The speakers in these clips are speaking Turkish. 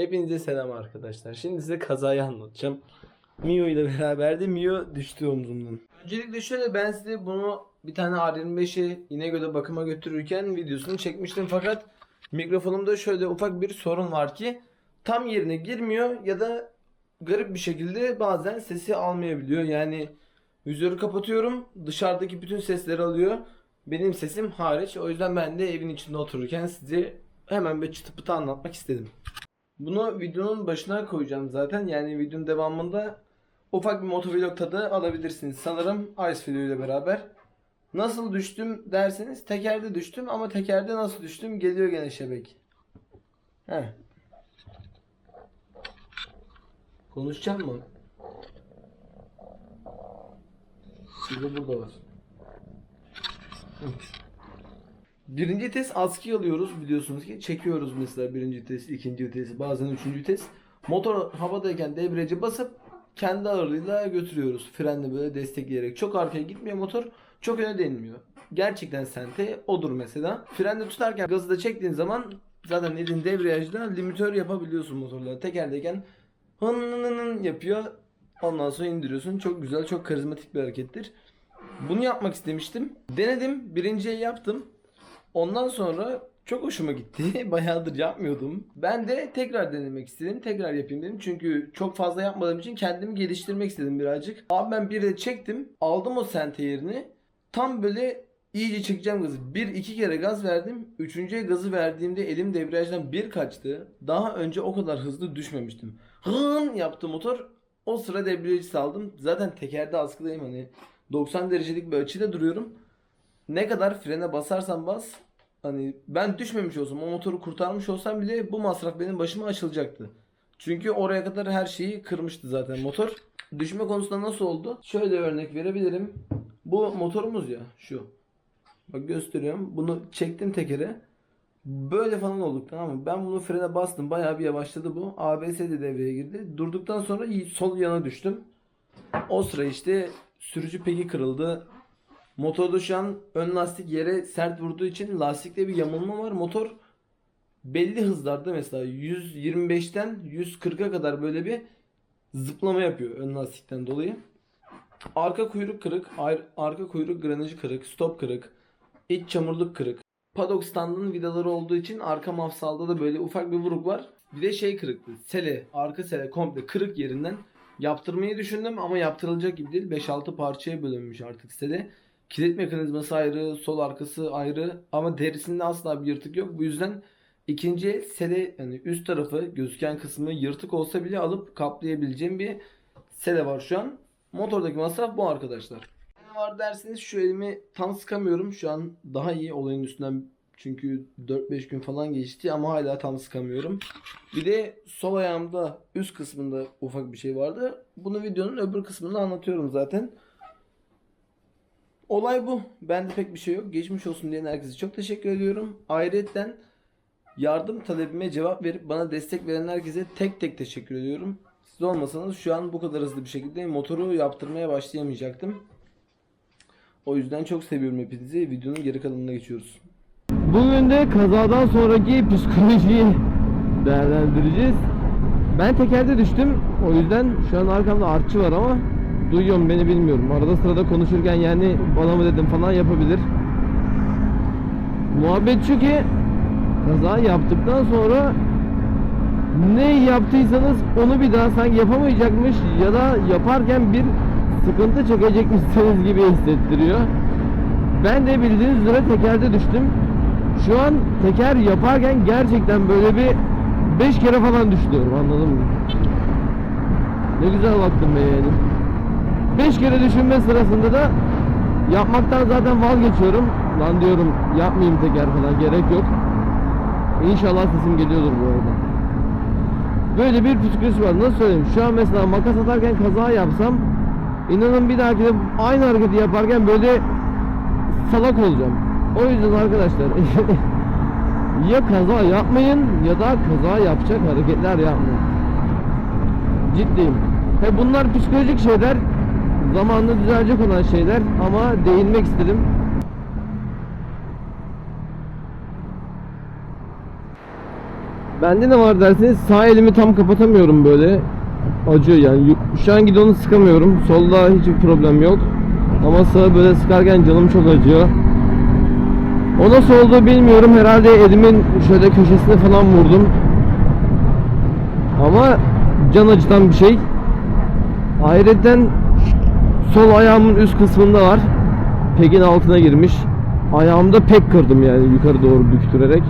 Hepinize selam arkadaşlar. Şimdi size kazayı anlatacağım. Mio ile beraber de Mio düştü omzumdan. Öncelikle şöyle ben size bunu bir tane R25'i İnegöl'e bakıma götürürken videosunu çekmiştim fakat mikrofonumda şöyle ufak bir sorun var ki tam yerine girmiyor ya da garip bir şekilde bazen sesi almayabiliyor. Yani vizörü kapatıyorum dışarıdaki bütün sesleri alıyor. Benim sesim hariç. O yüzden ben de evin içinde otururken size hemen bir çıtı pıtı anlatmak istedim. Bunu videonun başına koyacağım zaten. Yani videonun devamında ufak bir motovlog tadı alabilirsiniz. Sanırım Ice Video ile beraber. Nasıl düştüm derseniz tekerde düştüm ama tekerde nasıl düştüm geliyor gene şebek. Heh. Konuşacağım mı? Şurada burada var. Hı. Birinci vites askı alıyoruz biliyorsunuz ki. Çekiyoruz mesela birinci vites, ikinci vites, bazen üçüncü vites. Motor havadayken debriyajı basıp kendi ağırlığıyla götürüyoruz. Frenle böyle destekleyerek. Çok arkaya gitmiyor motor. Çok öne değmiyor. Gerçekten sente odur mesela. Frende tutarken gazı da çektiğin zaman zaten elin debriyajda limitör yapabiliyorsun motorla. Tekerdeyken hın yapıyor. Ondan sonra indiriyorsun. Çok güzel, çok karizmatik bir harekettir. Bunu yapmak istemiştim. Denedim. Birinciyi yaptım. Ondan sonra çok hoşuma gitti. Bayağıdır yapmıyordum. Ben de tekrar denemek istedim. Tekrar yapayım dedim. Çünkü çok fazla yapmadığım için kendimi geliştirmek istedim birazcık. Abi ben bir de çektim. Aldım o sente yerini. Tam böyle iyice çekeceğim gazı. Bir iki kere gaz verdim. Üçüncüye gazı verdiğimde elim debriyajdan bir kaçtı. Daha önce o kadar hızlı düşmemiştim. Hın yaptı motor. O sıra debriyajı saldım. Zaten tekerde askıdayım hani. 90 derecelik bir açıda duruyorum. Ne kadar frene basarsan bas hani ben düşmemiş olsam o motoru kurtarmış olsam bile bu masraf benim başıma açılacaktı. Çünkü oraya kadar her şeyi kırmıştı zaten motor. Düşme konusunda nasıl oldu? Şöyle örnek verebilirim. Bu motorumuz ya şu. Bak gösteriyorum. Bunu çektim tekere. Böyle falan olduk tamam mı? Ben bunu frene bastım. Bayağı bir yavaşladı bu. ABS de devreye girdi. Durduktan sonra sol yana düştüm. O sıra işte sürücü peki kırıldı. Motorda şu an ön lastik yere sert vurduğu için lastikte bir yamulma var. Motor belli hızlarda mesela 125'ten 140'a kadar böyle bir zıplama yapıyor ön lastikten dolayı. Arka kuyruk kırık, ar- arka kuyruk granajı kırık, stop kırık, iç çamurluk kırık. Paddock standının vidaları olduğu için arka mafsalda da böyle ufak bir vuruk var. Bir de şey kırıktı. Sele, arka sele komple kırık yerinden yaptırmayı düşündüm ama yaptırılacak gibi değil. 5-6 parçaya bölünmüş artık sele. Kilit mekanizması ayrı, sol arkası ayrı ama derisinde asla bir yırtık yok. Bu yüzden ikinci el sele yani üst tarafı gözüken kısmı yırtık olsa bile alıp kaplayabileceğim bir sele var şu an. Motordaki masraf bu arkadaşlar. Ne var derseniz şu elimi tam sıkamıyorum. Şu an daha iyi olayın üstünden çünkü 4-5 gün falan geçti ama hala tam sıkamıyorum. Bir de sol ayağımda üst kısmında ufak bir şey vardı. Bunu videonun öbür kısmında anlatıyorum zaten. Olay bu. Bende pek bir şey yok. Geçmiş olsun diyen herkese çok teşekkür ediyorum. Ayrıca yardım talebime cevap verip bana destek veren herkese tek tek teşekkür ediyorum. Siz olmasanız şu an bu kadar hızlı bir şekilde motoru yaptırmaya başlayamayacaktım. O yüzden çok seviyorum hepinizi. Videonun geri kalanına geçiyoruz. Bugün de kazadan sonraki psikolojiyi değerlendireceğiz. Ben tekerde düştüm. O yüzden şu an arkamda artçı var ama duyuyorum beni bilmiyorum. Arada sırada konuşurken yani bana mı dedim falan yapabilir. Muhabbet şu ki kaza yaptıktan sonra ne yaptıysanız onu bir daha sanki yapamayacakmış ya da yaparken bir sıkıntı çekecekmişsiniz gibi hissettiriyor. Ben de bildiğiniz üzere tekerde düştüm. Şu an teker yaparken gerçekten böyle bir 5 kere falan düşünüyorum anladın mı? Ne güzel baktım be yani. 5 kere düşünme sırasında da yapmaktan zaten vazgeçiyorum. Lan diyorum yapmayayım teker falan gerek yok. İnşallah sesim geliyordur bu arada. Böyle bir psikolojisi var. Nasıl söyleyeyim? Şu an mesela makas atarken kaza yapsam inanın bir dahaki de aynı hareketi yaparken böyle salak olacağım. O yüzden arkadaşlar ya kaza yapmayın ya da kaza yapacak hareketler yapmayın. Ciddiyim. He bunlar psikolojik şeyler, zamanla düzelecek olan şeyler ama değinmek istedim. Bende ne var derseniz sağ elimi tam kapatamıyorum böyle. Acıyor yani. Şu an gidonu sıkamıyorum. Solda hiçbir problem yok. Ama sağı böyle sıkarken canım çok acıyor. O nasıl oldu bilmiyorum. Herhalde elimin şöyle köşesine falan vurdum. Ama can acıtan bir şey. Ayrıca sol ayağımın üst kısmında var. Pegin altına girmiş. Ayağımda pek kırdım yani yukarı doğru büktürerek.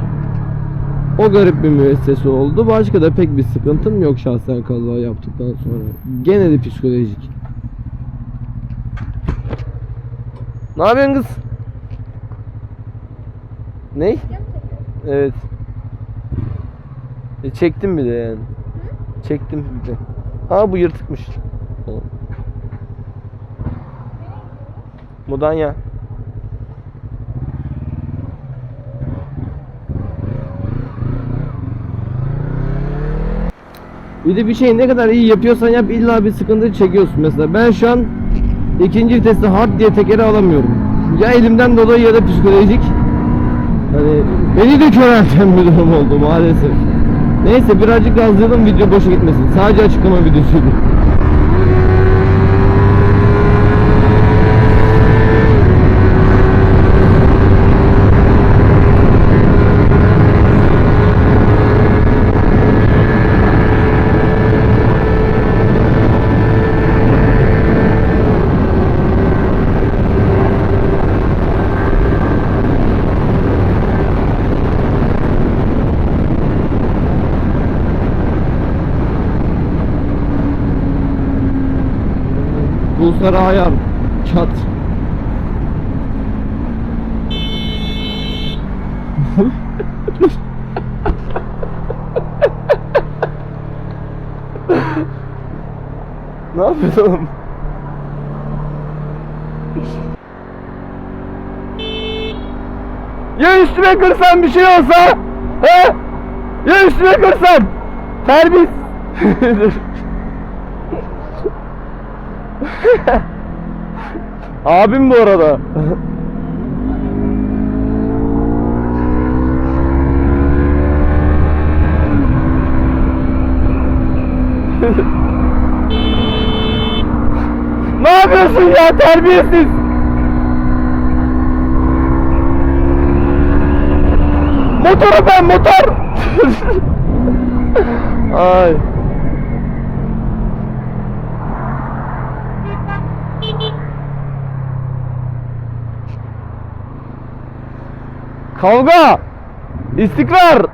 O garip bir müessese oldu. Başka da pek bir sıkıntım yok şahsen kaza yaptıktan sonra. Gene de psikolojik. Ne yapıyorsun kız? Ne? Evet. E, çektim bir de yani. Çektim bir de. Ha bu yırtıkmış. Tamam. Mudanya. Bir de bir şeyi ne kadar iyi yapıyorsan yap illa bir sıkıntı çekiyorsun mesela. Ben şu an ikinci viteste hard diye tekeri alamıyorum. Ya elimden dolayı ya da psikolojik. Hani beni de körelten bir durum oldu maalesef. Neyse birazcık gazlayalım video boşa gitmesin. Sadece açıklama videosuydu. Pulsar ayar. Çat. ne yapıyorsun oğlum? Ya üstüme kırsam bir şey olsa? He? Ya üstüme kırsam? Terbiyesiz. Abim bu arada. ne yapıyorsun ya terbiyesiz? Motoru ben motor. Ay. Kavga! İstikrar!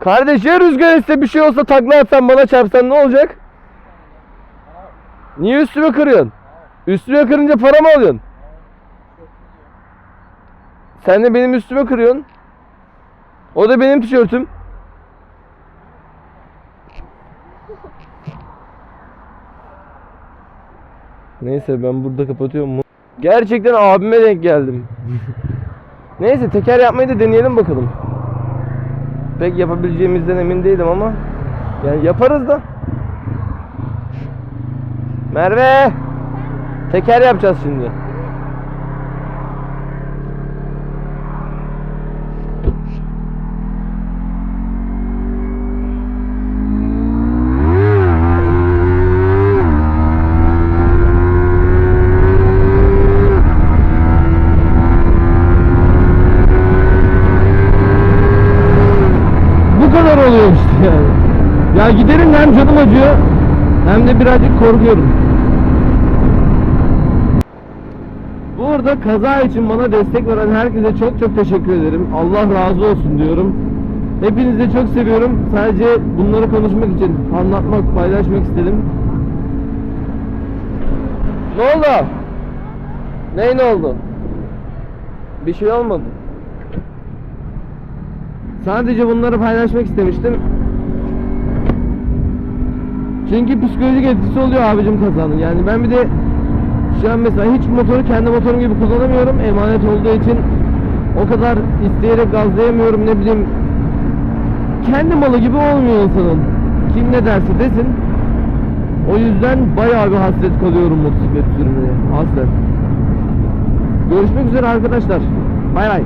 Kardeş ya rüzgar esse bir şey olsa takla atsan bana çarpsan ne olacak? Niye üstüme kırıyorsun? Üstüme kırınca para mı alıyorsun? Sen de benim üstüme kırıyorsun. O da benim tişörtüm. Neyse ben burada kapatıyorum. Gerçekten abime denk geldim. Neyse teker yapmayı da deneyelim bakalım. Pek yapabileceğimizden emin değilim ama yani yaparız da. Merve! Teker yapacağız şimdi. Bu kadar oluyor işte yani. Ya giderim hem canım acıyor hem de birazcık korkuyorum. Bu arada kaza için bana destek veren herkese çok çok teşekkür ederim. Allah razı olsun diyorum. Hepinizi çok seviyorum. Sadece bunları konuşmak için, anlatmak, paylaşmak istedim. Ne oldu? Ney ne oldu? Bir şey olmadı. Sadece bunları paylaşmak istemiştim. Çünkü psikolojik etkisi oluyor abicim kazanın. Yani ben bir de şu an mesela hiç motoru kendi motorum gibi kullanamıyorum. Emanet olduğu için o kadar isteyerek gazlayamıyorum ne bileyim. Kendi malı gibi olmuyor insanın. Kim ne derse desin. O yüzden bayağı bir hasret kalıyorum motosiklet sürmeye. Hasret. Görüşmek üzere arkadaşlar. Bay bay.